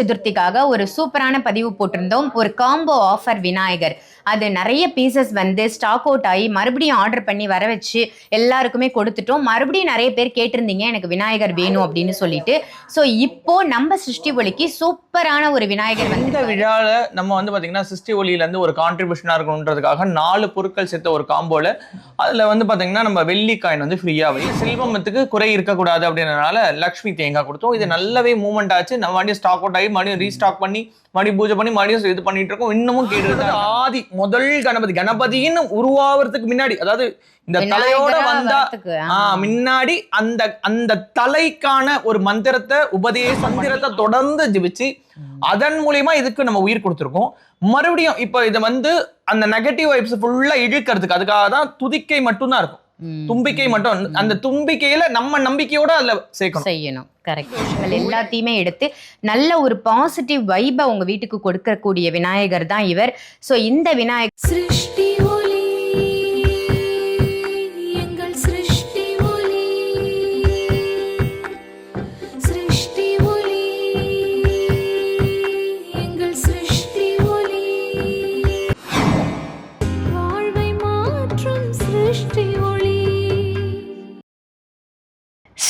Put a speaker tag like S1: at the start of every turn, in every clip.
S1: சதுர்த்திக்காக ஒரு சூப்பரான பதிவு போட்டிருந்தோம். ஒரு காம்போ ஆஃபர் விநாயகர். அது நிறைய பீசஸ் வந்து ஸ்டாக் அவுட் ஆகி மறுபடியும் ஆர்டர் பண்ணி வர வச்சு எல்லாருக்குமே கொடுத்துட்டோம். மறுபடியும் நிறைய பேர் கேட்டிருந்தீங்க எனக்கு விநாயகர் வேணும் அப்படின்னு சொல்லிட்டு. ஸோ இப்போ நம்ம சிருஷ்டி ஒளிக்கு சூப்பரான ஒரு விநாயகர் வந்து
S2: இந்த விழாவில் நம்ம வந்து பார்த்தீங்கன்னா சிஸ்டி ஒலியிலேருந்து ஒரு கான்ட்ரிபியூஷனாக இருக்கணுன்றதுக்காக நாலு பொருட்கள் சேர்த்த ஒரு காம்போல அதில் வந்து பார்த்தீங்கன்னா நம்ம வெள்ளி காயின் வந்து ஃப்ரீயாகவே செல்வமத்துக்கு குறை இருக்கக்கூடாது அப்படின்றனால லக்ஷ்மி தேங்காய் கொடுத்தோம். இது நல்லாவே மூவ்மெண்ட் ஆச்சு. நம்ம மறுபடியும் ஸ்டாக் அவுட் ஆகி மறுபடியும் ரீஸ்டாக் பண்ணி மறுபடியும் பூஜை பண்ணி மறுபடியும் இது பண்ணிட்டு இருக்கோம். இன்னமும் கேட்டு ஆதி முதல் கணபதி. கணபதின்னு உருவாகிறதுக்கு முன்னாடி அதாவது இந்த தலையோட வந்தா முன்னாடி அந்த அந்த தலைக்கான ஒரு மந்திரத்தை உபதேச மந்திரத்தை தொடர்ந்து ஜெபிச்சு அதன் மூலியமா இதுக்கு நம்ம உயிர் கொடுத்துருக்கோம். மறுபடியும் இப்போ இதை வந்து அந்த நெகட்டிவ் வைப்ஸ் ஃபுல்லா இழுக்கிறதுக்கு அதுக்காக தான் துதிக்கை மட்டும்தான் இருக்கும். தும்பிக்கை மட்டும் அந்த தும்பிக்கையில நம்ம நம்பிக்கையோட அதுல சேர்க்கணும்.
S1: செய்யணும். கரெக்ட் எல்லாத்தையுமே எடுத்து நல்ல ஒரு பாசிட்டிவ் வைபை உங்க வீட்டுக்கு கொடுக்கக்கூடிய விநாயகர் தான் இவர். ஸோ இந்த விநாயகர்
S3: சிருஷ்டி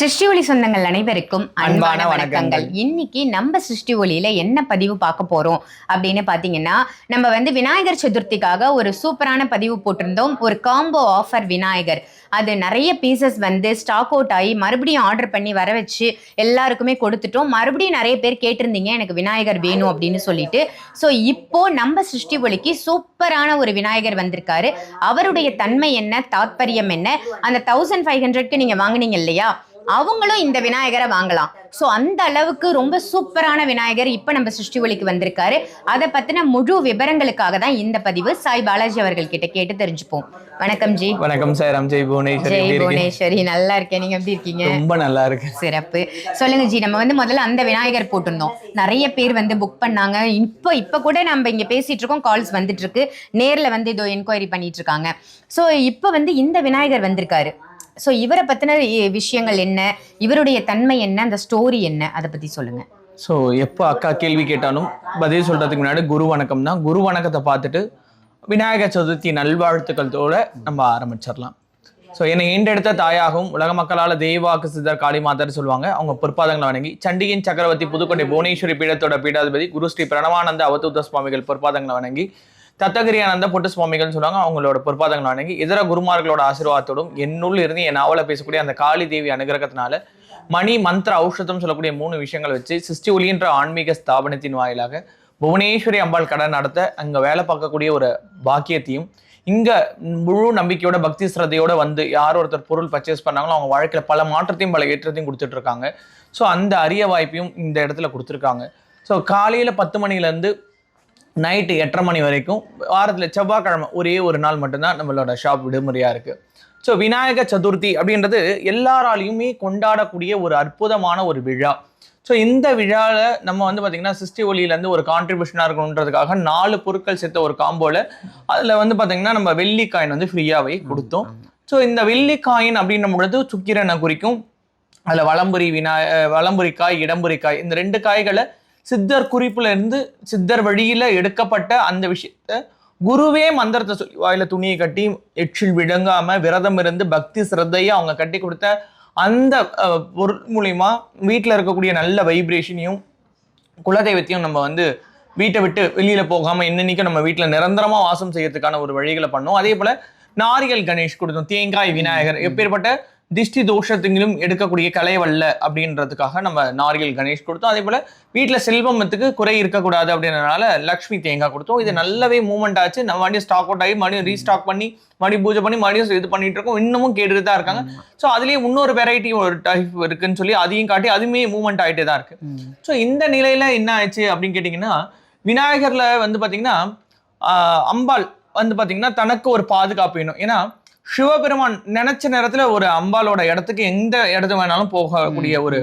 S3: சிருஷ்டி ஒளி
S1: சொந்தங்கள் அனைவருக்கும் அன்பான வணக்கங்கள்.
S2: வணக்கங்கள்.
S1: இன்னைக்கு நம்ம சிருஷ்டி ஒளியில என்ன பதிவு பார்க்க போறோம் அப்படின்னு பாத்தீங்கன்னா நம்ம வந்து விநாயகர் சதுர்த்திக்காக ஒரு சூப்பரான பதிவு போட்டிருந்தோம். ஒரு காம்போ ஆஃபர் விநாயகர். அது நிறைய பீசஸ் வந்து ஸ்டாக் அவுட் ஆகி மறுபடியும் ஆர்டர் பண்ணி வர வச்சு எல்லாருக்குமே கொடுத்துட்டோம். மறுபடியும் நிறைய பேர் கேட்டிருந்தீங்க எனக்கு விநாயகர் வேணும் அப்படின்னு சொல்லிட்டு. ஸோ இப்போ நம்ம சிருஷ்டி ஒளிக்கு சூப்பரான ஒரு விநாயகர் வந்திருக்காரு. அவருடைய தன்மை என்ன தாத்பரியம் என்ன? அந்த தௌசண்ட் ஃபைவ் ஹண்ட்ரட்க்கு நீங்க வாங்குனீங்க இல்லையா? அவங்களும் இந்த விநாயகரை வாங்கலாம். ஸோ அந்த அளவுக்கு ரொம்ப சூப்பரான விநாயகர் இப்போ நம்ம சிருஷ்டி ஒளிக்கு வந்திருக்காரு. அதை பத்தின முழு விவரங்களுக்காக தான் இந்த பதிவு சாய் பாலாஜி அவர்கள் கிட்ட கேட்டு தெரிஞ்சுப்போம். வணக்கம் ஜி.
S2: வணக்கம் சார். ஜெய்? புவனேஸ்வரி
S1: நல்லா இருக்கேன். நீங்க எப்படி இருக்கீங்க?
S2: ரொம்ப நல்லா இருக்கு
S1: சிறப்பு. சொல்லுங்க ஜி. நம்ம வந்து முதல்ல அந்த விநாயகர் போட்டிருந்தோம். நிறைய பேர் வந்து புக் பண்ணாங்க. இப்போ இப்போ கூட நம்ம இங்க பேசிட்டு இருக்கோம். கால்ஸ் வந்துட்டு இருக்கு. நேர்ல வந்து இதோ என்கொயரி பண்ணிட்டு இருக்காங்க. ஸோ இப்போ வந்து இந்த விநாயகர் வந்திருக்காரு. ஸோ இவரை பற்றின விஷயங்கள் என்ன? இவருடைய தன்மை என்ன? அந்த ஸ்டோரி என்ன? அதை பற்றி சொல்லுங்கள்
S2: ஸோ எப்போ அக்கா கேள்வி கேட்டாலும் பதில் சொல்கிறதுக்கு முன்னாடி குரு வணக்கம் தான். குரு வணக்கத்தை பார்த்துட்டு விநாயகர் சதுர்த்தி நல்வாழ்த்துக்களத்தோட நம்ம ஆரம்பிச்சிடலாம். ஸோ என்னை ஈண்டெடுத்த தாயாகவும் உலக மக்களால் தெய்வாக்கு சித்தர் காளி மாதர் சொல்லுவாங்க. அவங்க பொற்பாதங்களை வணங்கி சண்டியின் சக்கரவர்த்தி புதுக்கோட்டை புவனேஸ்வரி பீடத்தோட பீடாதிபதி குரு ஸ்ரீ பிரணவானந்த அவதூத சுவாமிகள் பொற்பாதங்களை வணங்கி தத்தகிரியானந்த பொட்டு சுவாமிகள்னு சொல்லுவாங்க அவங்களோட பொற்பாதங்கள் வணங்கி இதர குருமார்களோட ஆசீர்வாதத்தோடும் என்னுள் இருந்து என் நாவல பேசக்கூடிய அந்த காளி தேவி அனுகிரகத்தினால மணி மந்திர ஔஷதம் சொல்லக்கூடிய மூணு விஷயங்கள் வச்சு சிஸ்டி ஒளின்ற ஆன்மீக ஸ்தாபனத்தின் வாயிலாக புவனேஸ்வரி அம்பாள் கடன் நடத்த அங்கே வேலை பார்க்கக்கூடிய ஒரு பாக்கியத்தையும் இங்கே முழு நம்பிக்கையோட பக்தி ஸ்ரத்தையோட வந்து யார் ஒருத்தர் பொருள் பர்ச்சேஸ் பண்ணாங்களோ அவங்க வாழ்க்கையில் பல மாற்றத்தையும் பல ஏற்றத்தையும் கொடுத்துட்ருக்காங்க. ஸோ அந்த அரிய வாய்ப்பையும் இந்த இடத்துல கொடுத்துருக்காங்க. ஸோ காலையில் பத்து மணிலேருந்து நைட்டு எட்டரை மணி வரைக்கும் வாரத்தில் செவ்வாய்க்கிழமை ஒரே ஒரு நாள் மட்டும்தான் நம்மளோட ஷாப் விடுமுறையாக இருக்குது ஸோ விநாயக சதுர்த்தி அப்படின்றது எல்லாராலையுமே கொண்டாடக்கூடிய ஒரு அற்புதமான ஒரு விழா. ஸோ இந்த விழாவில் நம்ம வந்து பார்த்திங்கன்னா சிஸ்டி ஒலியிலேருந்து ஒரு கான்ட்ரிபியூஷனாக இருக்கணுன்றதுக்காக நாலு பொருட்கள் சேர்த்த ஒரு காம்போல அதில் வந்து பார்த்திங்கன்னா நம்ம வெள்ளி காயின் வந்து ஃப்ரீயாகவே கொடுத்தோம். ஸோ இந்த வெள்ளி காயின் அப்படின்னும் பொழுது சுக்கிரனை குறிக்கும் அதில் வலம்புரி வினா அஹ் வலம்புரி காய் இடம்புரி காய் இந்த ரெண்டு காய்களை சித்தர் குறிப்புல இருந்து சித்தர் வழியில எடுக்கப்பட்ட அந்த விஷயத்த குருவே மந்திரத்தை சொல்லி வாயில துணியை கட்டி எச்சில் விழுங்காம விரதம் இருந்து பக்தி சிரத்தையா அவங்க கட்டி கொடுத்த அந்த பொருள் மூலியமா வீட்டில் இருக்கக்கூடிய நல்ல வைப்ரேஷனையும் குலதெய்வத்தையும் நம்ம வந்து வீட்டை விட்டு வெளியில போகாம என்னன்னைக்கும் நம்ம வீட்டுல நிரந்தரமா வாசம் செய்யறதுக்கான ஒரு வழிகளை பண்ணோம். அதே போல நாரியல் கணேஷ் கொடுத்தோம். தேங்காய் விநாயகர் எப்பேற்பட்ட திஷ்டி தோஷத்துங்களும் எடுக்கக்கூடிய கலைவல்ல அப்படின்றதுக்காக நம்ம நாரியல் கணேஷ் கொடுத்தோம். அதே போல வீட்டுல செல்வமத்துக்கு குறை இருக்கக்கூடாது அப்படின்றனால லக்ஷ்மி தேங்காய் கொடுத்தோம். இது நல்லாவே மூவ்மெண்ட் ஆச்சு. நம்ம மறுபடியும் ஸ்டாக் அவுட் ஆகி மறுபடியும் ரீஸ்டாக் பண்ணி மறுபடியும் பூஜை பண்ணி மறுபடியும் இது பண்ணிட்டு இருக்கோம். இன்னமும் கேட்டுட்டு தான் இருக்காங்க. ஸோ அதுலயே இன்னொரு வெரைட்டி ஒரு டைப் இருக்குன்னு சொல்லி அதையும் காட்டி அதுவுமே மூவ்மெண்ட் ஆயிட்டே தான் இருக்கு. ஸோ இந்த நிலையில என்ன ஆயிடுச்சு அப்படின்னு கேட்டிங்கன்னா விநாயகர்ல வந்து பாத்தீங்கன்னா ஆஹ் அம்பாள் வந்து பாத்தீங்கன்னா தனக்கு ஒரு பாதுகாப்பு வேணும். ஏன்னா சிவபெருமான் நினைச்ச நேரத்துல ஒரு அம்பாளோட இடத்துக்கு எந்த இடத்து வேணாலும் போகக்கூடிய ஒரு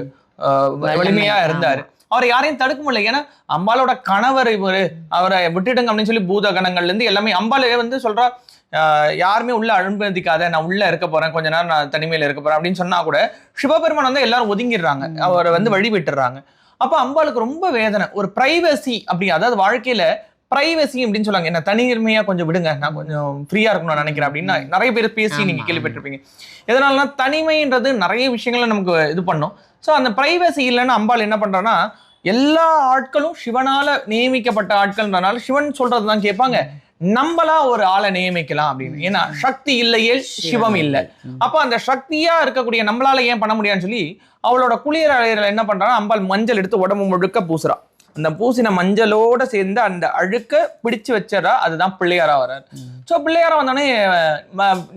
S2: வலிமையா இருந்தாரு. அவரை யாரையும் தடுக்க முடியல. ஏன்னா அம்பாளோட கணவர் இவரு. அவரை விட்டுடுங்க அப்படின்னு சொல்லி பூத கணங்கள்ல இருந்து எல்லாமே அம்பாளே வந்து சொல்றா யாருமே உள்ள அனுமதிக்காத நான் உள்ள இருக்க போறேன். கொஞ்ச நேரம் நான் தனிமையில இருக்க போறேன். அப்படின்னு சொன்னா கூட சிவபெருமான் வந்து எல்லாரும் ஒதுங்கிடுறாங்க. அவரை வந்து வழி விட்டுறாங்க அப்ப அம்பாளுக்கு ரொம்ப வேதனை. ஒரு பிரைவசி அப்படி அதாவது வாழ்க்கையில பிரைவசி அப்படின்னு சொல்லுவாங்க. என்ன தனியுரிமையா கொஞ்சம் விடுங்க. நான் கொஞ்சம் ஃப்ரீயா இருக்கணும்னு நினைக்கிறேன் அப்படின்னு நிறைய பேர் பேசி நீங்க கேள்விப்பட்டிருப்பீங்க. எதனாலனா தனிமைன்றது நிறைய விஷயங்களை நமக்கு இது பண்ணும். ஸோ அந்த பிரைவசி இல்லைன்னு அம்பாள் என்ன பண்றான்னா எல்லா ஆட்களும் சிவனால நியமிக்கப்பட்ட ஆட்கள்ன்றனால சிவன் சொல்றது தான் கேட்பாங்க நம்மளா ஒரு ஆளை நியமிக்கலாம் அப்படின்னு. ஏன்னா சக்தி இல்லையே சிவம் இல்லை. அப்ப அந்த சக்தியா இருக்கக்கூடிய நம்மளால ஏன் பண்ண முடியாதுன்னு சொல்லி அவளோட குளியல் அறையில என்ன பண்றான்னா அம்பாள் மஞ்சள் எடுத்து உடம்பு முழுக்க பூசுறா. அந்த பூசின மஞ்சளோட சேர்ந்து அந்த அழுக்க பிடிச்சு வச்சறா அதுதான் பிள்ளையாரா வர்றாரு. ஸோ பிள்ளையாரா வந்தோடனே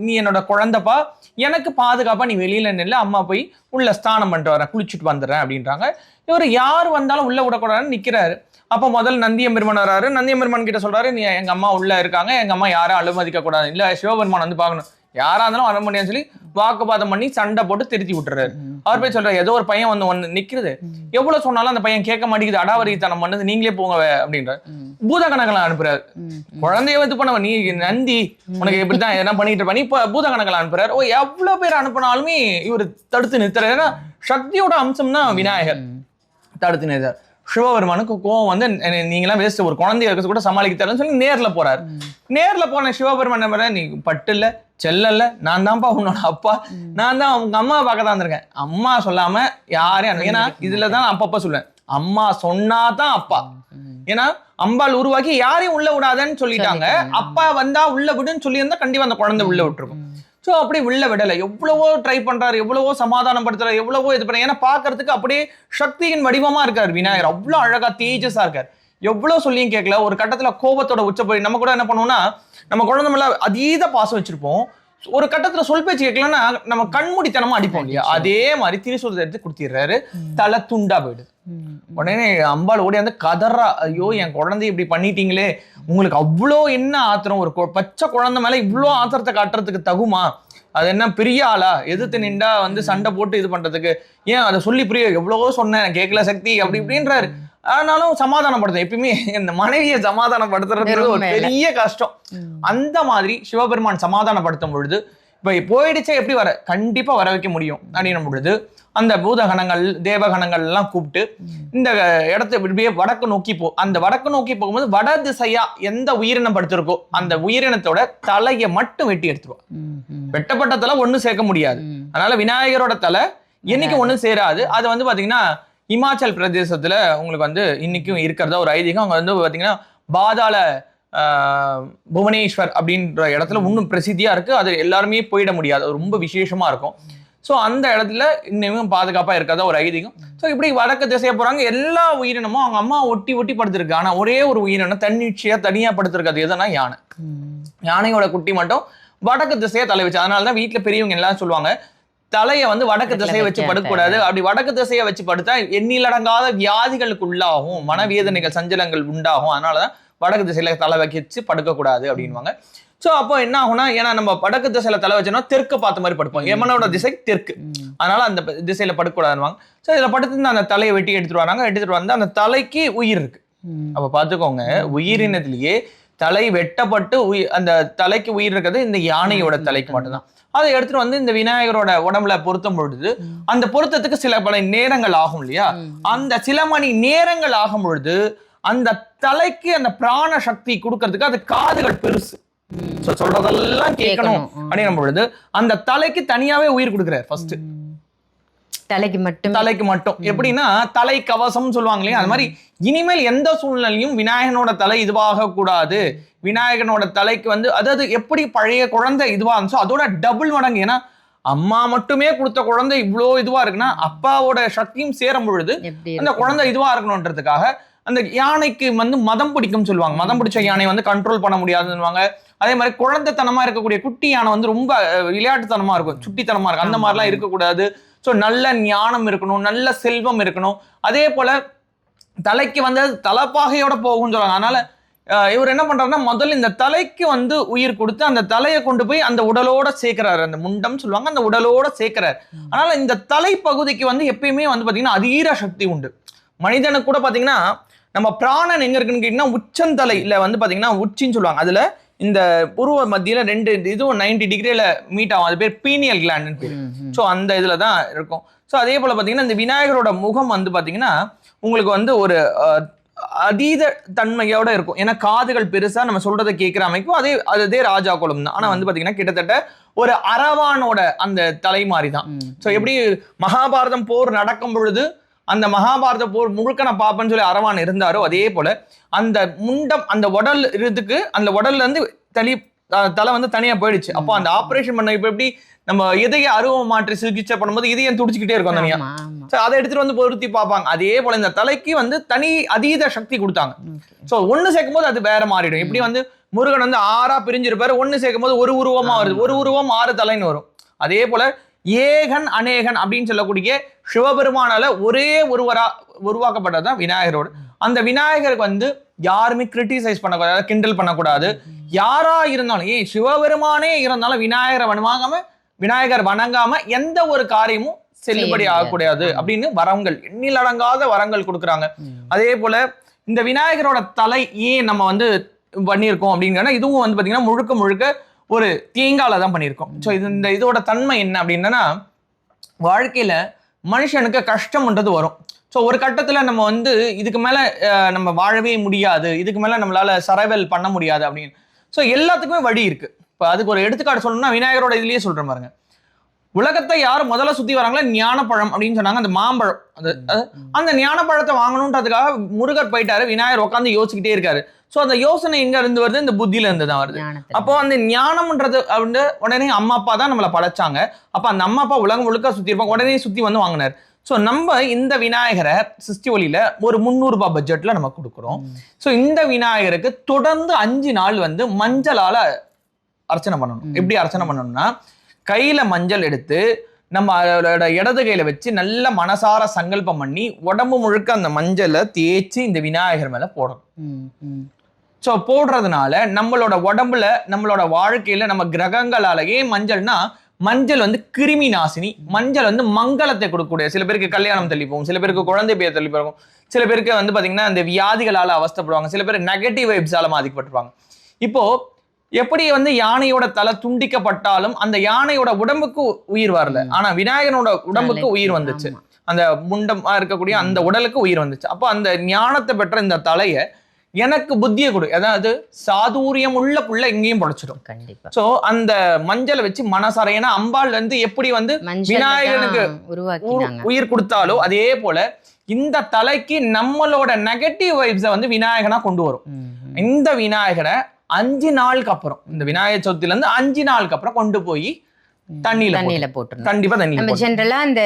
S2: நீ என்னோட குழந்தைப்பா எனக்கு பாதுகாப்பா நீ வெளியில நில்ல அம்மா போய் உள்ள ஸ்நானம் பண்ணிட்டு வரேன் குளிச்சுட்டு வந்துடுறேன் அப்படின்றாங்க. இவர் யார் வந்தாலும் உள்ள விடக்கூடாதுன்னு நிக்கிறாரு. அப்போ முதல் நந்தியம்பெருமான் வராரு நந்தியம்பெருமான் கிட்ட சொல்றாரு நீ எங்க அம்மா உள்ள இருக்காங்க. எங்க அம்மா யாரும் அனுமதிக்க கூடாது இல்ல சிவபெருமான் வந்து பார்க்கணும். யாரா இருந்தாலும் வர முடியாதுன்னு சொல்லி வாக்குவாதம் பண்ணி சண்டை போட்டு திருத்தி விட்டுறாரு. அவர் போய் சொல்றாரு ஏதோ ஒரு பையன் வந்து ஒன்னு நிக்கிறது. எவ்வளவு சொன்னாலும் அந்த பையன் கேட்க மாட்டேங்குது அடாவரித்தனம் பண்ணது நீங்களே போங்க அப்படின்ற பூத கணக்கெல்லாம் அனுப்புறாரு. குழந்தைய வந்து பண்ணவன் நீ நந்தி உனக்கு இப்படிதான் எதனா பண்ணிட்டு இருப்ப நீ பூத கணக்கெல்லாம் அனுப்புறாரு. ஓ எவ்வளவு பேர் அனுப்புனாலுமே இவர் தடுத்து நிறுத்துறாரு. ஏன்னா சக்தியோட அம்சம் தான் விநாயகர். தடுத்து நிறுத்தார் சிவபெருமானுக்கு கோவம் வந்து நீங்களாம் வேஸ்ட் ஒரு குழந்தைய இருக்க கூட சமாளிக்க தெரியலன்னு சொல்லி நேர்ல போறாரு. நேர்ல போன சிவபெருமான் நீ பட்டு இல்ல செல்லல்ல நான் தான்ப்பா உன்னோட அப்பா. நான் தான் உங்க அம்மா பார்க்க தான் வந்திருக்கேன். அம்மா சொல்லாம யாரையும் ஏன்னா இதுல தான் அப்பப்ப சொல்லுவேன். அம்மா சொன்னாதான் அப்பா. ஏன்னா அம்பாள் உருவாக்கி யாரையும் உள்ள விடாதன்னு சொல்லிட்டாங்க. அப்பா வந்தா உள்ள விடுன்னு சொல்லி இருந்தா கண்டிப்பா அந்த குழந்தை உள்ள விட்டுருக்கும். ஸோ அப்படி உள்ள விடலை. எவ்வளவோ ட்ரை பண்றாரு எவ்வளவோ சமாதானப்படுத்துறாரு எவ்வளவோ இது பண்ண ஏன்னா பார்க்கறதுக்கு அப்படியே சக்தியின் வடிவமா இருக்காரு விநாயகர். அவ்வளோ அழகா தேஜஸா இருக்கார். எவ்வளவு சொல்லியும் கேட்கல ஒரு கட்டத்துல கோபத்தோட உச்ச போய் நம்ம கூட என்ன பண்ணுவோம்னா நம்ம குழந்தை மேல அதீத பாசம் வச்சிருப்போம். ஒரு கட்டத்துல சொல் பேச்சு கேட்கலன்னா நம்ம கண்மூடித்தனமா அடிப்போம் இல்லையா? அதே மாதிரி திரிசூலத்தை எடுத்து கொடுத்திடுறாரு. தலை துண்டா போயிடுது. உடனே அம்பாள் ஓடி வந்து கதறா ஐயோ என் குழந்தை இப்படி பண்ணிட்டீங்களே. உங்களுக்கு அவ்வளோ என்ன ஆத்திரம்? ஒரு பச்சை குழந்தை மேல இவ்வளோ ஆத்திரத்தை காட்டுறதுக்கு தகுமா? அது என்ன பெரிய ஆளா? எதிர்த்து நின்றா வந்து சண்டை போட்டு இது பண்றதுக்கு. ஏன் அதை சொல்லி புரிய எவ்வளவோ சொன்னேன். கேட்கல சக்தி அப்படி இப்படின்றாரு. ஆனாலும் சமாதானப்படுத்த எப்பயுமே இந்த மனைவியை சமாதானப்படுத்துறது ஒரு. பெரிய கஷ்டம். அந்த மாதிரி சிவபெருமான் சமாதானப்படுத்தும் பொழுது இப்ப போயிடுச்சே எப்படி வர கண்டிப்பா வர வைக்க முடியும் அப்படின்னும் பொழுது அந்த பூதகணங்கள் தேவகணங்கள் எல்லாம் கூப்பிட்டு இந்த இடத்த இப்படியே வடக்கு நோக்கி போ. அந்த வடக்கு நோக்கி போகும்போது வட திசையா எந்த உயிரினம் படுத்திருக்கோ அந்த உயிரினத்தோட தலையை மட்டும் வெட்டி எடுத்துருவா. வெட்டப்பட்ட தலை ஒண்ணு சேர்க்க முடியாது. அதனால விநாயகரோட தலை என்னைக்கு ஒண்ணு சேராது. அது வந்து பாத்தீங்கன்னா இமாச்சல் பிரதேசத்துல உங்களுக்கு வந்து இன்னைக்கும் இருக்கிறதா ஒரு ஐதீகம். அங்க வந்து பாத்தீங்கன்னா பாதாள புவனேஸ்வர் அப்படின்ற இடத்துல இன்னும் பிரசித்தியா இருக்கு. அது எல்லாருமே போயிட முடியாது. அது ரொம்ப விசேஷமா இருக்கும். ஸோ அந்த இடத்துல இன்னும் பாதுகாப்பா இருக்கிறதா ஒரு ஐதீகம். ஸோ இப்படி வடக்கு திசையா போறாங்க. எல்லா உயிரினமும் அவங்க அம்மா ஒட்டி ஒட்டி படுத்திருக்கு. ஆனா ஒரே ஒரு உயிரினம் தன்னிச்சையா தனியா படுத்திருக்காது எதுனா யானை. யானையோட குட்டி மட்டும் வடக்கு திசையை தலை வச்சு. அதனால தான் வீட்டுல பெரியவங்க எல்லாம் சொல்லுவாங்க தலையை வந்து வடக்கு திசையை வச்சு படுக்கக்கூடாது. அப்படி வடக்கு திசையை வச்சு படுத்தா எண்ணிலடங்காத வியாதிகளுக்கு உள்ளாகும் மனவேதனைகள் சஞ்சலங்கள் உண்டாகும். அதனாலதான் வடக்கு திசையில தலை வச்சு படுக்கக்கூடாது அப்படின்வாங்க சோ அப்போ என்ன ஆகும்னா ஏன்னா நம்ம வடக்கு திசையில தலை வச்சோம்னா தெற்கு பார்த்த மாதிரி படுப்போம். யமனோட திசை தெற்கு. அதனால அந்த திசையில படுக்கக்கூடாதுன்னுவாங்க. ஸோ இதுல படுத்து அந்த தலையை வெட்டி எடுத்துட்டு வராங்க. எடுத்துட்டு வந்து அந்த தலைக்கு உயிர் இருக்கு. அப்ப பாத்துக்கோங்க உயிரினத்திலேயே தலை வெட்டப்பட்டு உயி- அந்த தலைக்கு உயிர் இருக்கிறது இந்த யானையோட தலைக்கு மட்டும்தான். அதை எடுத்துட்டு வந்து இந்த விநாயகரோட உடம்புல பொருத்தும் பொழுது அந்த பொருத்தத்துக்கு சில பல நேரங்கள் ஆகும் இல்லையா? அந்த சில மணி நேரங்கள் ஆகும் பொழுது அந்த தலைக்கு அந்த பிராண சக்தி கொடுக்கறதுக்கு அது காதுகள் பெருசு. சொல்றதெல்லாம் கேட்கணும்
S1: கேட்கணும்.
S2: அப்படின்னும் பொழுது அந்த தலைக்கு தனியாவே உயிர் கொடுக்குறாரு ஃபர்ஸ்ட்
S1: தலைக்கு மட்டும்.
S2: தலைக்கு மட்டும். எப்படின்னா தலை கவசம் சொல்லுவாங்க இல்லையா? அது மாதிரி இனிமேல் எந்த சூழ்நிலையும் விநாயகனோட தலை இதுவாக கூடாது. விநாயகனோட தலைக்கு வந்து அதாவது எப்படி பழைய குழந்தை இதுவா இருந்துச்சோ அதோட டபுள் மடங்கு. ஏன்னா அம்மா மட்டுமே கொடுத்த குழந்தை இவ்வளோ இதுவா இருக்குன்னா அப்பாவோட சக்தியும் சேரும் பொழுது அந்த குழந்தை இதுவா இருக்கணுன்றதுக்காக அந்த யானைக்கு வந்து மதம் பிடிக்கும் சொல்லுவாங்க. மதம் பிடிச்ச யானை வந்து கண்ட்ரோல் பண்ண முடியாதுன்னுவாங்க அதே மாதிரி குழந்தைத்தனமா இருக்கக்கூடிய குட்டி யானை வந்து ரொம்ப விளையாட்டுத்தனமா இருக்கும். சுட்டித்தனமா இருக்கும். அந்த மாதிரிலாம் இருக்கக்கூடாது. ஸோ நல்ல ஞானம் இருக்கணும் நல்ல செல்வம் இருக்கணும். அதே போல் தலைக்கு வந்து தலைப்பாகையோட போகும்னு சொல்றாங்க. அதனால் இவர் என்ன பண்ணுறாருன்னா முதல்ல இந்த தலைக்கு வந்து உயிர் கொடுத்து அந்த தலையை கொண்டு போய் அந்த உடலோட சேர்க்கிறாரு. அந்த முண்டம் சொல்லுவாங்க அந்த உடலோட சேர்க்கிறாரு. அதனால் இந்த தலைப்பகுதிக்கு வந்து எப்பயுமே வந்து பார்த்திங்கன்னா அதீர சக்தி உண்டு. மனிதனுக்கு கூட பார்த்தீங்கன்னா நம்ம பிராணன் எங்க இருக்குன்னு கேட்டீங்கன்னா உச்சந்தலையில் வந்து பார்த்திங்கன்னா உச்சின்னு சொல்லுவாங்க. அதில் இந்த புருவ மத்தியில ரெண்டு இதுவும் 90 டிகிரியில மீட் ஆகும். அது பேர் பீனியல் கிளாண்டுன்னு பேர். ஸோ அந்த இதுல தான் இருக்கும். ஸோ அதே போல பாத்தீங்கன்னா இந்த விநாயகரோட முகம் வந்து பாத்தீங்கன்னா உங்களுக்கு வந்து ஒரு அதீத தன்மையோட இருக்கும். ஏன்னா காதுகள் பெருசா நம்ம சொல்றதை கேட்கிற அமைக்கும் அதே அதே ராஜா குலம் தான். ஆனா வந்து பாத்தீங்கன்னா கிட்டத்தட்ட ஒரு அரவானோட அந்த தலை மாதிரி தான் ஸோ எப்படி மகாபாரதம் போர் நடக்கும் பொழுது அந்த மகாபாரத போர் முழுக்க நான் பார்ப்பேன்னு சொல்லி அரவான் இருந்தாரோ அதே போல அந்த முண்டம் அந்த உடல் இதுக்கு அந்த உடல்ல இருந்து தனி தலை வந்து தனியா போயிடுச்சு. அப்போ அந்த ஆபரேஷன் பண்ண இப்ப எப்படி நம்ம இதய அருவம் மாற்றி சிகிச்சை பண்ணும்போது இதயம் துடிச்சுக்கிட்டே இருக்கும் தனியா. So அதை எடுத்துட்டு வந்து பொருத்தி பார்ப்பாங்க. அதே போல இந்த தலைக்கு வந்து தனி அதீத சக்தி கொடுத்தாங்க. சோ ஒண்ணு சேர்க்கும் போது அது வேற மாறிடும். எப்படி வந்து முருகன் வந்து ஆறா பிரிஞ்சிருப்பாரு ஒண்ணு சேர்க்கும் போது ஒரு உருவமா வருது. ஒரு உருவம் ஆறு தலைன்னு வரும். அதே போல ஏகன் அநேகன் அப்படின்னு சொல்லக்கூடிய சிவபெருமானால ஒரே ஒருவரா உருவாக்கப்பட்டதுதான் விநாயகரோடு. அந்த விநாயகருக்கு வந்து யாருமே கிரிட்டிசைஸ் பண்ணக்கூடாது கிண்டல் பண்ணக்கூடாது. யாரா இருந்தாலும் ஏய் சிவபெருமானே இருந்தாலும் விநாயகரை வணங்காம விநாயகர் வணங்காம எந்த ஒரு காரியமும் செல்லுபடி ஆகக்கூடாது அப்படின்னு வரங்கள் எண்ணிலடங்காத வரங்கள் கொடுக்குறாங்க. அதே போல இந்த விநாயகரோட தலை ஏன் நம்ம வந்து பண்ணியிருக்கோம் அப்படிங்கன்னா இதுவும் வந்து பாத்தீங்கன்னா முழுக்க முழுக்க ஒரு தீங்கால தான் பண்ணியிருக்கோம். ஸோ இது இந்த இதோட தன்மை என்ன அப்படின்னா வாழ்க்கையில் மனுஷனுக்கு கஷ்டம்ன்றது வரும். ஸோ ஒரு கட்டத்தில் நம்ம வந்து இதுக்கு மேலே நம்ம வாழவே முடியாது. இதுக்கு மேலே நம்மளால் சரவல் பண்ண முடியாது அப்படின்னு. ஸோ எல்லாத்துக்குமே வழி இருக்குது இப்போ அதுக்கு ஒரு எடுத்துக்காட்டு சொல்லணும்னா விநாயகரோட இதுலேயே சொல்கிற பாருங்க. உலகத்தை யார் முதல்ல சுற்றி வராங்களோ ஞானப்பழம் அப்படின்னு சொன்னாங்க அந்த மாம்பழம். அது அந்த ஞானப்பழத்தை வாங்கணுன்றதுக்காக முருகர் போயிட்டாரு. விநாயகர் உட்காந்து யோசிச்சுக்கிட்டே இருக்காரு. ஸோ அந்த யோசனை எங்க இருந்து வருது? இந்த புத்தியில இருந்து தான் வருது. அப்போ அந்த ஞானம்ன்றது வந்து உடனே அம்மா அப்பா தான் நம்மளை படைச்சாங்க. அப்ப அந்த அம்மா அப்பா உலகம் முழுக்க சுத்தி இருப்பாங்க. உடனே சுத்தி வந்து வாங்கினார். ஸோ நம்ம இந்த விநாயகரை சிஸ்டி ஒலியில ஒரு முந்நூறு ரூபாய் பட்ஜெட்ல நம்ம கொடுக்குறோம். ஸோ இந்த விநாயகருக்கு தொடர்ந்து அஞ்சு நாள் வந்து மஞ்சளால அர்ச்சனை பண்ணணும். எப்படி அர்ச்சனை பண்ணணும்னா கையில மஞ்சள் எடுத்து நம்ம அதோட இடது கையில வச்சு நல்ல மனசார சங்கல்பம் பண்ணி உடம்பு முழுக்க அந்த மஞ்சளை தேய்ச்சி இந்த விநாயகர் மேல போடணும். ஸோ போடுறதுனால நம்மளோட உடம்புல நம்மளோட வாழ்க்கையில நம்ம கிரகங்களால ஏன் மஞ்சள்னா மஞ்சள் வந்து கிருமி நாசினி மஞ்சள் வந்து மங்களத்தை கொடுக்கக்கூடிய சில பேருக்கு கல்யாணம் தள்ளி போகும் சில பேருக்கு குழந்தை பேர் தள்ளி போகும் சில பேருக்கு வந்து பாத்தீங்கன்னா இந்த வியாதிகளால அவஸ்தைப்படுவாங்க சில பேர் நெகட்டிவ் வைப்ஸால பாதிக்கப்பட்டிருப்பாங்க. இப்போ எப்படி வந்து யானையோட தலை துண்டிக்கப்பட்டாலும் அந்த யானையோட உடம்புக்கு உயிர் வரல. ஆனா விநாயகனோட உடம்புக்கு உயிர் வந்துச்சு. அந்த முண்டமா இருக்கக்கூடிய அந்த உடலுக்கு உயிர் வந்துச்சு. அப்போ அந்த ஞானத்தை பெற்ற இந்த தலையை எனக்கு புத்தியை கொடு. அதாவது சாதுரியம் உள்ள புள்ள எங்கேயும் படைச்சிடும்.
S1: கண்டிப்பா.
S2: சோ அந்த மஞ்சளை வச்சு மனசார ஏன்னா அம்பாள் வந்து எப்படி வந்து விநாயகனுக்கு உயிர் கொடுத்தாலோ அதே போல இந்த தலைக்கு நம்மளோட நெகட்டிவ் வைப்ஸை வந்து விநாயகனா கொண்டு வரும். இந்த விநாயகரை அஞ்சு நாளுக்கு அப்புறம் இந்த விநாயகர் சதுர்த்தில இருந்து அஞ்சு நாளுக்கு அப்புறம் கொண்டு போய் தண்ணியில
S1: தண்ணியில. போட்டுருணும்
S2: கண்டிப்பா தண்ணியில
S1: நம்ம. ஜென்ரலா அந்த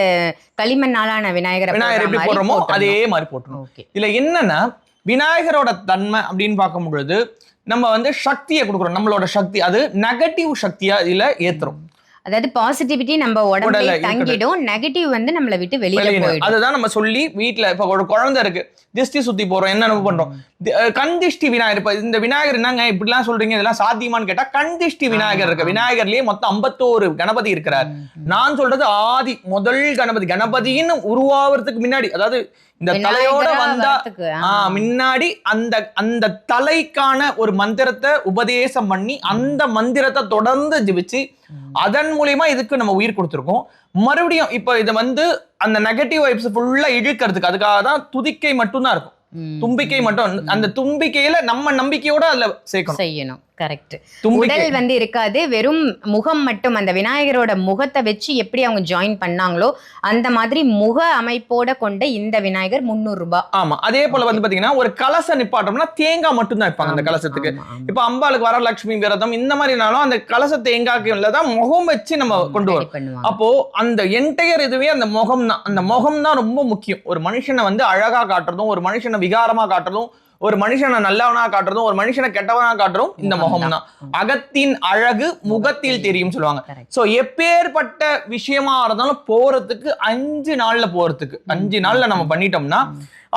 S1: களிமண்ணாலான விநாயகரை
S2: விநாயகர் எப்படி போடுறோமோ அதே மாதிரி போட்டுரும் இதுல என்னன்னா விநாயகரோட தன்மை அப்படின்னு பார்க்கும் பொழுது நம்ம வந்து சக்தியை கொடுக்குறோம். நம்மளோட சக்தி அது நெகட்டிவ் சக்தியா இதுல ஏத்துறோம்
S1: அதாவது பாசிட்டிவிட்டி நம்ம உடம்புல. தங்கிடும். நெகட்டிவ் வந்து நம்மள விட்டு வெளியில. போயிடும்.
S2: அதுதான் நம்ம சொல்லி வீட்ல இப்ப ஒரு குழந்தை இருக்கு. திஷ்டி சுத்தி போறோம். என்ன நம்ம பண்றோம்? தி- அஹ் கண் திஷ்டி விநாயகர். இப்ப இந்த விநாயகர் என்னங்க இப்படிலாம் சொல்றீங்க? இதெல்லாம் சாத்தியமான்னு கேட்டா கண் திஷ்டி விநாயகர் இருக்கு. விநாயகர்லயே மொத்தம் 51 கணபதி இருக்கிறார். நான் சொல்றது ஆதி முதல் கணபதி. கணபதின்னு உருவாகிறதுக்கு முன்னாடி அதாவது இந்த தலையோட வந்தா
S1: வரத்துக்கு,
S2: ஆ, முன்னாடி அந்த அந்த தலைக்கான ஒரு மந்திரத்தை உபதேசம் பண்ணி அந்த மந்திரத்தை தொடர்ந்து ஜெபிச்சு அதன் மூலியமா இதுக்கு நம்ம உயிர் கொடுத்துருக்கோம். மறுபடியும் இப்ப இதை வந்து அந்த நெகட்டிவ் வைப்ஸ் ஃபுல்லா இழுக்கிறதுக்கு அதுக்காக தான் துதிக்கை மட்டும்தான் இருக்கும். தும்பிக்கை மட்டும் அந்த தும்பிக்கையில நம்ம நம்பிக்கையோட அதுல சேர்க்கணும்.
S1: செய்யணும். கரெக்ட் உடல் வந்து இருக்காது. வெறும் முகம் மட்டும் அந்த விநாயகரோட முகத்தை வச்சு எப்படி அவங்க ஜாயின் பண்ணாங்களோ அந்த மாதிரி முக அமைப்போட கொண்ட இந்த விநாயகர் முந்நூறு ரூபாய்
S2: ஆமா. அதே போல வந்து பாத்தீங்கன்னா ஒரு கலசம் நிப்பாட்டோம்னா தேங்காய் மட்டும் தான் வைப்பாங்க அந்த கலசத்துக்கு. இப்ப அம்பாளுக்கு வரலட்சுமி விரதம் இந்த மாதிரினாலும் அந்த கலச தேங்காய்க்குள்ள தான் முகம் வச்சு நம்ம கொண்டு வரோம். அப்போ அந்த என்டையர் இதுவே அந்த முகம் தான் அந்த முகம் தான் ரொம்ப முக்கியம். ஒரு மனுஷனை வந்து அழகா காட்டுறதும் ஒரு மனுஷனை விகாரமா காட்டுறதும் ஒரு மனுஷனை நல்லவனா காட்டுறதும் ஒரு மனுஷனை கெட்டவனா காட்டுறதும் இந்த முகம் தான். அகத்தின் அழகு முகத்தில் தெரியும் சொல்லுவாங்க. சோ எப்பேற்பட்ட விஷயமா இருந்தாலும் போறதுக்கு அஞ்சு நாள்ல போறதுக்கு அஞ்சு நாள்ல நம்ம பண்ணிட்டோம்னா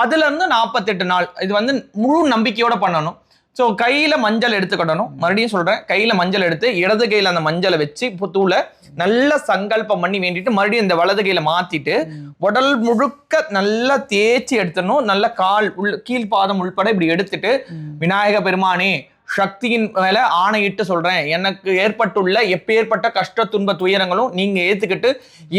S2: அதுல இருந்து நாற்பத்தெட்டு நாள் இது வந்து முழு நம்பிக்கையோட பண்ணணும். ஸோ கையில் மஞ்சள் எடுத்துக்கிடணும் மறுபடியும் சொல்கிறேன் கையில் மஞ்சள் எடுத்து இடது கையில் அந்த மஞ்சளை வச்சு புத்தூளை நல்லா சங்கல்பம் பண்ணி வேண்டிட்டு மறுபடியும் இந்த வலது கையில் மாற்றிட்டு உடல் முழுக்க நல்லா தேய்ச்சி எடுத்துடணும். நல்ல கால் உள் கீழ்ப்பாதம் உள்பட இப்படி எடுத்துட்டு விநாயக பெருமானே சக்தியின் மேல ஆணையிட்டு சொல்றேன். எனக்கு ஏற்பட்டுள்ள எப்பேற்பட்ட கஷ்ட துன்ப துயரங்களும் நீங்க ஏத்துக்கிட்டு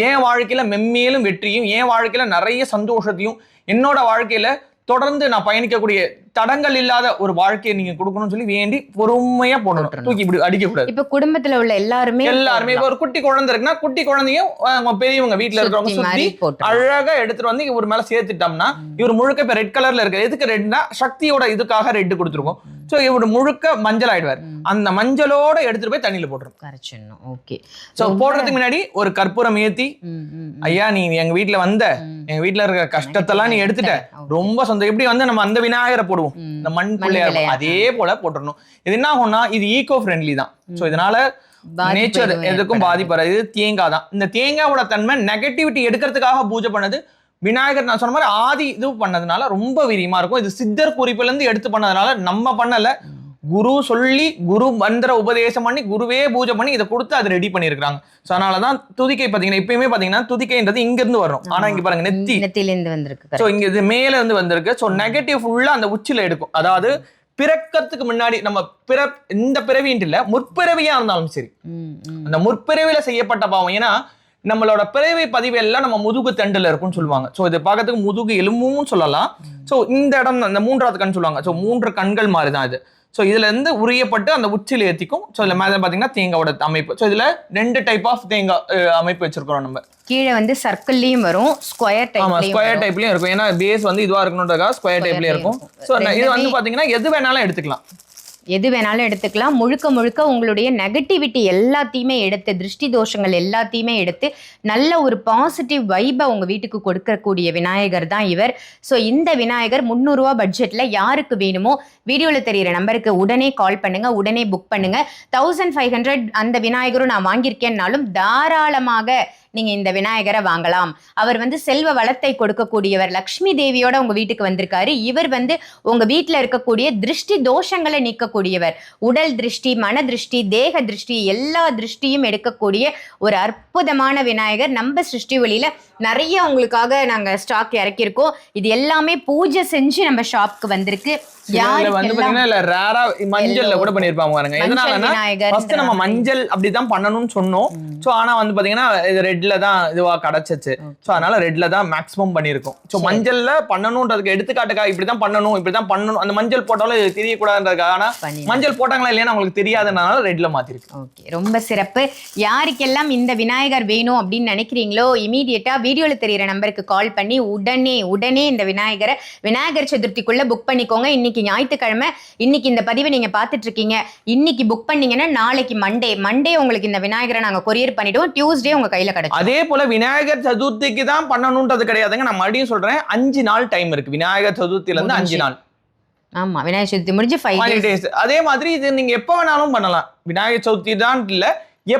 S2: என் வாழ்க்கையில மென்மேலும் வெற்றியும் என் வாழ்க்கையில நிறைய சந்தோஷத்தையும் என்னோட வாழ்க்கையில தொடர்ந்து நான் பயணிக்கக்கூடிய தடங்கள் இல்லாத ஒரு வாழ்க்கையை நீங்க கொடுக்கணும்னு சொல்லி வேண்டி பொறுமையா போடணும். தூக்கி இப்படி அடிக்க கூடாது.
S1: இப்ப குடும்பத்துல உள்ள எல்லாருமே
S2: எல்லாருமே ஒரு குட்டி குழந்தை இருக்குன்னா குட்டி குழந்தையும் அவங்க பெரியவங்க வீட்டுல இருக்கிறவங்க
S1: சுத்தி.
S2: அழகா எடுத்துட்டு வந்து இவர் மேல சேர்த்துட்டோம்னா இவர் முழுக்க இப்ப ரெட் கலர்ல இருக்கு எதுக்கு ரெட்னா சக்தியோட இதுக்காக ரெட் கொடுத்துருக்கோம். சோ இவர் முழுக்க மஞ்சள் ஆயிடுவார். அந்த மஞ்சளோட எடுத்துட்டு போய் தண்ணியில போட்டுரும்.
S1: கரைச்சிடணும். ஓகே.
S2: சோ போடுறதுக்கு முன்னாடி ஒரு கற்பூரம் ஏத்தி ஐயா நீ எங்க வீட்டுல வந்த எங்க வீட்டுல இருக்கிற கஷ்டத்தெல்லாம் நீ எடுத்துட்ட. ரொம்ப சொந்தம் எப்படி வந்து நம்ம அந்த விநாயகரை போடுவோம் இந்த மண் பிள்ளையார். அதே போல போட்டுறணும். இது என்ன ஆகும்னா இது ஈகோ ஃப்ரெண்ட்லி தான் சோ இதனால நேச்சர் எதுக்கும் பாதிப்பு வராது இது தேங்காய் தான். இந்த தேங்காயோட தன்மை நெகட்டிவிட்டி எடுக்கிறதுக்காக பூஜை பண்ணது விநாயகர். நான் சொன்ன மாதிரி ஆதி இது பண்ணதுனால ரொம்ப வீரியமா இருக்கும். இது சித்தர் குறிப்புல இருந்து எடுத்து பண்ணதுனால நம்ம பண்ணல. குரு சொல்லி குரு மந்திர உபதேசம் பண்ணி குருவே பூஜை பண்ணி இதை கொடுத்து அதை ரெடி பண்ணியிருக்காங்க ஸோ அதனாலதான் துதிக்கை பாத்தீங்கன்னா இப்பயுமே பாத்தீங்கன்னா துதிக்கைன்றது இங்க இருந்து வரும். ஆனா இங்க பாருங்க நெத்தி.
S1: நெத்திலிருந்து வந்திருக்கு
S2: ஸோ இங்க இது மேல இருந்து வந்திருக்கு. ஸோ நெகட்டிவ் ஃபுல்லா அந்த உச்சில எடுக்கும். அதாவது பிறக்கறதுக்கு முன்னாடி நம்ம பிற இந்த பிறவின்ட்டு இல்ல முற்பிறவியா இருந்தாலும் சரி. அந்த முற்பிறவில செய்யப்பட்ட பாவம். ஏன்னா நம்மளோட பிறவி பதிவு எல்லாம் நம்ம முதுகு தண்டுல இருக்கும்னு சொல்லுவாங்க. ஸோ இது பார்க்கறதுக்கு முதுகு எலும்பும் சொல்லலாம். ஸோ இந்த இடம் அந்த மூன்றாவது கண் சொல்லுவாங்க. ஸோ மூன்று கண்கள் மாதிரி தான் இது. ஸோ இதுல இருந்து உரியப்பட்டு அந்த உச்சியில் ஏத்திக்கும். ஸோ இதுல மேலே பார்த்தீங்கன்னா தேங்காவோட அமைப்பு. ஸோ இதுல ரெண்டு டைப் ஆஃப் தேங்காய் அமைப்பு வச்சிருக்கிறோம் நம்ம.
S1: கீழே வந்து சர்க்கிள்லயும் வரும் ஸ்கொயர்
S2: ஆமா
S1: டைப்லயும்
S2: ஸ்கொயர் டைப்லயும் இருக்கும். ஏன்னா பேஸ் வந்து இதுவா இருக்கணுன்றதுக்காக ஸ்கொயர் டைப்லயும் இருக்கும். ஸோ இது வந்து பாத்தீங்கன்னா எது வேணாலும் எடுத்துக்கலாம்.
S1: எது வேணாலும் எடுத்துக்கலாம். முழுக்க முழுக்க உங்களுடைய நெகட்டிவிட்டி எல்லாத்தையுமே எடுத்து திருஷ்டி தோஷங்கள் எல்லாத்தையுமே எடுத்து நல்ல ஒரு பாசிட்டிவ் வைபை உங்க வீட்டுக்கு கொடுக்கக்கூடிய விநாயகர் தான் இவர். ஸோ இந்த விநாயகர் முந்நூறுரூவா பட்ஜெட்ல யாருக்கு வேணுமோ வீடியோவில் தெரியிற நம்பருக்கு உடனே கால் பண்ணுங்க உடனே புக் பண்ணுங்க. தௌசண்ட் ஃபைவ் ஹண்ட்ரட் அந்த விநாயகரும் நான் வாங்கியிருக்கேன்னாலும் தாராளமாக நீங்க இந்த விநாயகரை வாங்கலாம். அவர் வந்து செல்வ வளத்தை கொடுக்கக்கூடியவர். லக்ஷ்மி தேவியோட உங்க வீட்டுக்கு வந்திருக்காரு. இவர் வந்து உங்க வீட்ல இருக்கக்கூடிய திருஷ்டி தோஷங்களை நீக்கக்கூடியவர். உடல் திருஷ்டி மன திருஷ்டி தேக திருஷ்டி எல்லா திருஷ்டியும் எடுக்கக்கூடிய ஒரு அற்புதமான விநாயகர். நம்ம சிருஷ்டி ஒளியில நிறைய உங்களுக்காக நாங்க ஸ்டாக் இறக்கியிருக்கோம். இது எல்லாமே பூஜை செஞ்சு நம்ம ஷாப்க்கு வந்திருக்கு.
S2: இதுல வந்து பாத்தீங்கன்னா இல்ல ரேரா மஞ்சள்ல கூட பண்ணிருப்பாங்க பாருங்க. எதனாலன்னா ஃபர்ஸ்ட் நம்ம மஞ்சள் அப்படிதான் பண்ணணும்னு சொன்னோம். சோ ஆனா வந்து பாத்தீங்கன்னா இது ரெட்ல தான் இதுவா கிடைச்சிச்சு. சோ அதனால ரெட்ல தான் மேக்ஸிமம் பண்ணிருக்கோம் சோ மஞ்சள்ல பண்ணணும்ன்றதுக்கு எடுத்துக்காட்டுக்காக இப்படிதான் பண்ணணும் இப்படிதான் பண்ணணும். அந்த மஞ்சள் போட்டாலும் இது தெரியக்கூடாதுன்றதுக்காக. ஆனா மஞ்சள் போட்டாங்களா இல்லையா உங்களுக்கு தெரியாதனால ரெட்ல மாத்திருக்கு
S1: ஓகே. ரொம்ப சிறப்பு. யாருக்கெல்லாம் இந்த விநாயகர் வேணும் அப்படின்னு நினைக்கிறீங்களோ இமீடியட்டா வீடியோல தெரியிற நம்பருக்கு கால் பண்ணி உடனே உடனே இந்த விநாயகரை விநாயகர் சதுர்த்திக்குள்ள புக் பண்ணிக்கோங்க. இன்னைக்கு ஞாயிற்றுக்கிழமை இன்னைக்கு இந்த பதிவை நீங்க பார்த்துட்டு இருக்கீங்க இன்னைக்கு புக் பண்ணீங்கன்னா நாளைக்கு மண்டே மண்டே உங்களுக்கு இந்த விநாயகரை நாங்க கொரியர் பண்ணிடுவோம். டியூஸ்டே உங்க கையில கிடைக்கும்.
S2: அதே போல விநாயகர் சதுர்த்திக்கு தான் பண்ணணும்ன்றது கிடையாதுங்க. நான் மறுபடியும் சொல்றேன். அஞ்சு நாள் டைம் இருக்கு. விநாயகர் சதுர்த்தில இருந்து அஞ்சு நாள்.
S1: ஆமா விநாயகர் சதுர்த்தி முடிஞ்சு ஃபைவ்
S2: டேஸ் அதே மாதிரி இது நீங்க எப்ப வேணாலும் பண்ணலாம். விநாயகர் சதுர்த்தி தான் இல்ல.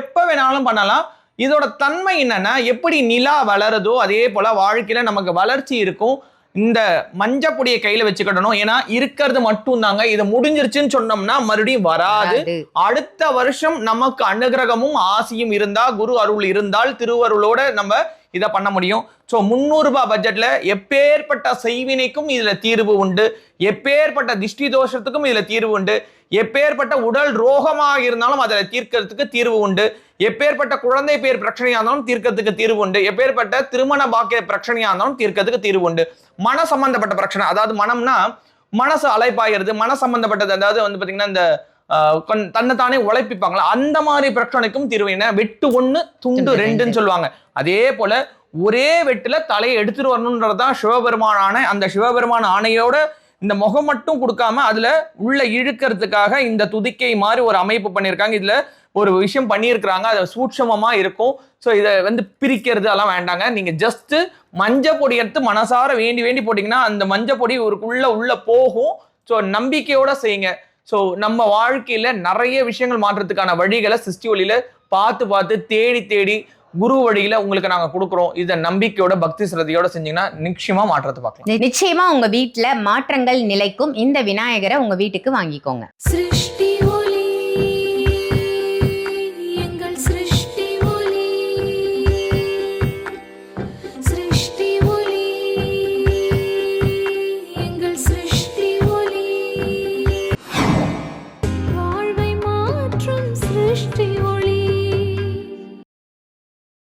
S2: எப்ப வேணாலும் பண்ணலாம். இதோட தன்மை என்னன்னா எப்படி நிலா வளருதோ அதே போல வாழ்க்கையில நமக்கு வளர்ச்சி இருக்கும். இந்த மஞ்சப்பொடியை கையில வச்சுக்கிடணும். ஏன்னா இருக்கிறது மட்டும் தாங்க இது முடிஞ்சிருச்சுன்னு சொன்னோம்னா மறுபடியும் வராது. அடுத்த வருஷம் நமக்கு அனுகிரகமும் ஆசியும் இருந்தா குரு அருள் இருந்தால் திருவருளோட நம்ம இதை பண்ண முடியும். ஸோ முந்நூறுரூபா பட்ஜெட்டில் எப்பேற்பட்ட செய்வினைக்கும் இதில் தீர்வு உண்டு. எப்பேற்பட்ட திஷ்டி தோஷத்துக்கும் இதில் தீர்வு உண்டு. எப்பேற்பட்ட உடல் ரோகமாக இருந்தாலும் அதில் தீர்க்கறதுக்கு தீர்வு உண்டு. எப்பேற்பட்ட குழந்தை பேர் பிரச்சனையாக இருந்தாலும் தீர்க்கறதுக்கு தீர்வு உண்டு. எப்பேற்பட்ட திருமண பாக்கிய பிரச்சனையாக இருந்தாலும் தீர்க்கறதுக்கு தீர்வு உண்டு. மன சம்பந்தப்பட்ட பிரச்சனை அதாவது மனம்னா மனசு அலைப்பாயிருது மன சம்பந்தப்பட்டது அதாவது வந்து பார்த்தீங்கன்னா இந்த தன்னைத்தானே உழைப்பிப்பாங்களா? அந்த மாதிரி பிரச்சனைக்கும் தீர்வு என்ன வெட்டு ஒண்ணு துண்டு ரெண்டுன்னு சொல்லுவாங்க. அதே போல ஒரே வெட்டுல தலையை எடுத்துட்டு வரணுன்றதுதான் சிவபெருமான் ஆணை அந்த சிவபெருமான் ஆணையோட இந்த முகம் மட்டும் கொடுக்காம அதுல உள்ள இழுக்கிறதுக்காக இந்த துதிக்கை மாதிரி ஒரு அமைப்பு பண்ணியிருக்காங்க. இதுல ஒரு விஷயம் பண்ணியிருக்கிறாங்க. அது சூட்சமமா இருக்கும். ஸோ இதை வந்து பிரிக்கிறது அதெல்லாம் வேண்டாங்க. நீங்க ஜஸ்ட் மஞ்சள் பொடி எடுத்து மனசார வேண்டி வேண்டி போட்டீங்கன்னா அந்த மஞ்சள் பொடி ஒருக்குள்ள உள்ள போகும். ஸோ நம்பிக்கையோட செய்யுங்க. ஸோ நம்ம வாழ்க்கையில் நிறைய விஷயங்கள் மாற்றத்துக்கான வழிகளை சிஸ்டி வழியில் பார்த்து பார்த்து தேடி தேடி குரு வழியில உங்களுக்கு நாங்க கொடுக்குறோம். இதை நம்பிக்கையோட பக்தி சிரதையோட செஞ்சீங்கன்னா நிச்சயமா மாற்றத்தை பார்க்கலாம்.
S1: நிச்சயமா உங்க வீட்டுல மாற்றங்கள் நிலைக்கும். இந்த விநாயகரை உங்க வீட்டுக்கு வாங்கிக்கோங்க.
S3: சிருஷ்டி